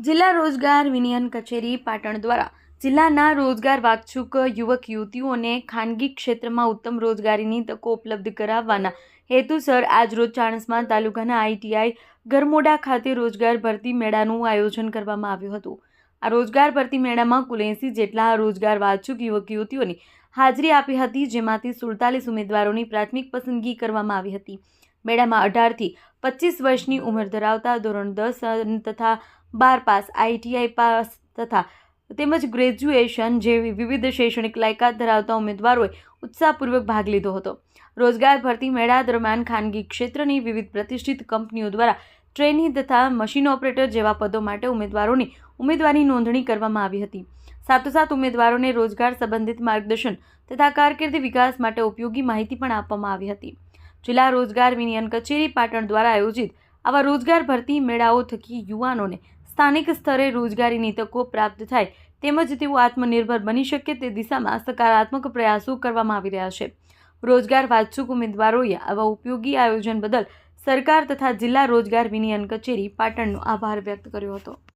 જિલ્લા રોજગાર વિનિયન કચેરી પાટણ દ્વારા જિલ્લાના રોજગાર વાચ્છુક યુવક યુવતીઓને ખાનગી ક્ષેત્રમાં ઉત્તમ રોજગારીની તકો ઉપલબ્ધ કરાવવાના હેતુસર આજરોજ ચાણસમાં તાલુકાના આઈટીઆઈ ગરમોડા ખાતે રોજગાર ભરતી મેળાનું આયોજન કરવામાં આવ્યું હતું. આ રોજગાર ભરતી મેળામાં કુલ એંસી જેટલા રોજગાર વાચ્છુક યુવક યુવતીઓની હાજરી આપી હતી, જેમાંથી સુડતાલીસ ઉમેદવારોની પ્રાથમિક પસંદગી કરવામાં આવી હતી. મેળામાં અઢારથી પચીસ વર્ષની ઉંમર ધરાવતા ધોરણ દસ તથા બાર પાસ આઈટીઆઈ પાસ તથા તેમજ ગ્રેજ્યુએશન જેવી વિવિધ શૈક્ષણિક લાયકાત ધરાવતા ઉમેદવારોએ ઉત્સાહપૂર્વક ભાગ લીધો હતો. રોજગાર ભરતી મેળા દરમિયાન ખાનગી ક્ષેત્રની વિવિધ પ્રતિષ્ઠિત કંપનીઓ દ્વારા ટ્રેની તથા મશીન ઓપરેટર જેવા પદો માટે ઉમેદવારોની ઉમેદવારી નોંધણી કરવામાં આવી હતી. સાથોસાથ ઉમેદવારોને રોજગાર સંબંધિત માર્ગદર્શન તથા કારકિર્દી વિકાસ માટે ઉપયોગી માહિતી પણ આપવામાં આવી હતી. જિલ્લા રોજગાર વિનિયન કચેરી પાટણ દ્વારા આયોજિત આવા રોજગાર ભરતી મેળાઓ થકી યુવાનોને સ્થાનિક સ્તરે રોજગારીની તકો પ્રાપ્ત થાય તેમજ તેઓ આત્મનિર્ભર બની શકે તે દિશામાં સકારાત્મક પ્રયાસો કરવામાં આવી રહ્યા છે. રોજગાર વાચ્છુક ઉમેદવારોએ આવા ઉપયોગી આયોજન બદલ સરકાર તથા જિલ્લા રોજગાર વિનિયન કચેરી પાટણનો આભાર વ્યક્ત કર્યો હતો.